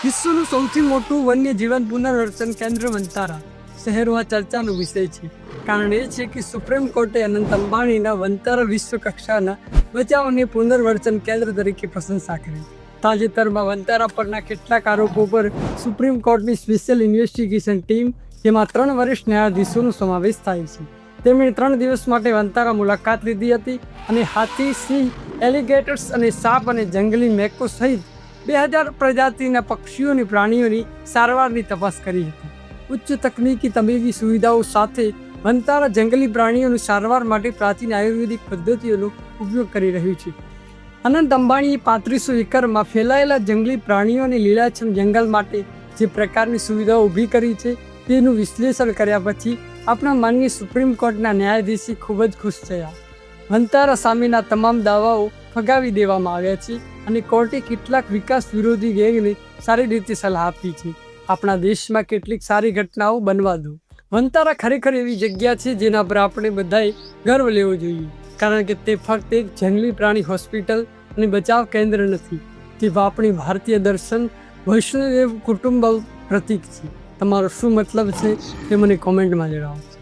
વિશ્વનું સૌથી મોટું વન્ય જીવન પુનર્વસન કેન્દ્ર વંતારા. શહેરમાં ચર્ચાનો વિષય છે. કારણ એ છે કે સુપ્રીમ કોર્ટે અનંત અંબાણીના વંતારા વિશ્વ કક્ષાના બચાવ અને કેન્દ્ર તરીકે પ્રશંસા કરી. તાજેતરમાં વંતારા પરના કેટલાક આરોપો પર સુપ્રીમ કોર્ટની સ્પેશિયલ ઇન્વેસ્ટિગેશન ટીમ, જેમાં ત્રણ વરિષ્ઠ ન્યાયાધીશોનો સમાવેશ થાય છે. તેમણે ત્રણ દિવસ માટે વંતારા મુલાકાત લીધી હતી અને હાથી, સિંહ, એલિગેટર્સ અને સાપ અને જંગલી મેકો સહિત બે હજાર પ્રજાતિના પક્ષીઓની પ્રાણીઓની સારવારની તપાસ કરી હતી. ઉચ્ચ તકનીકી તબીબી સુવિધાઓ સાથે વંતારા જંગલી પ્રાણીઓની સારવાર માટે પ્રાચીન આયુર્વેદિક પદ્ધતિઓનો ઉપયોગ કરી રહ્યું છે. અનંત અંબાણીએ પાંત્રીસો એકરમાં ફેલાયેલા જંગલી પ્રાણીઓની લીલાછમ જંગલ માટે જે પ્રકારની સુવિધાઓ ઊભી કરી છે, તેનું વિશ્લેષણ કર્યા પછી આપણા માનની સુપ્રીમ કોર્ટના ન્યાયાધીશી ખૂબ જ ખુશ થયા. વંતારા સામેના તમામ દાવાઓ ફગાવી દેવામાં આવ્યા છે અને કોર્ટે કેટલાક વિકાસ વિરોધી ગેંગને સારી રીતે સલાહ આપી છે. આપણા દેશમાં કેટલીક સારી ઘટનાઓ બનવા દો. વંતારા ખરેખર એવી જગ્યા છે જેના પર આપણે બધાએ ગર્વ લેવો જોઈએ. કારણ કે તે ફક્ત એક જંગલી પ્રાણી હોસ્પિટલ અને બચાવ કેન્દ્ર નથી. તે આપણી ભારતીય દર્શન વૈષ્ણવદેવ કુટુંબ પ્રતીક છે. તમારો શું મતલબ છે તે મને કોમેન્ટમાં જણાવો.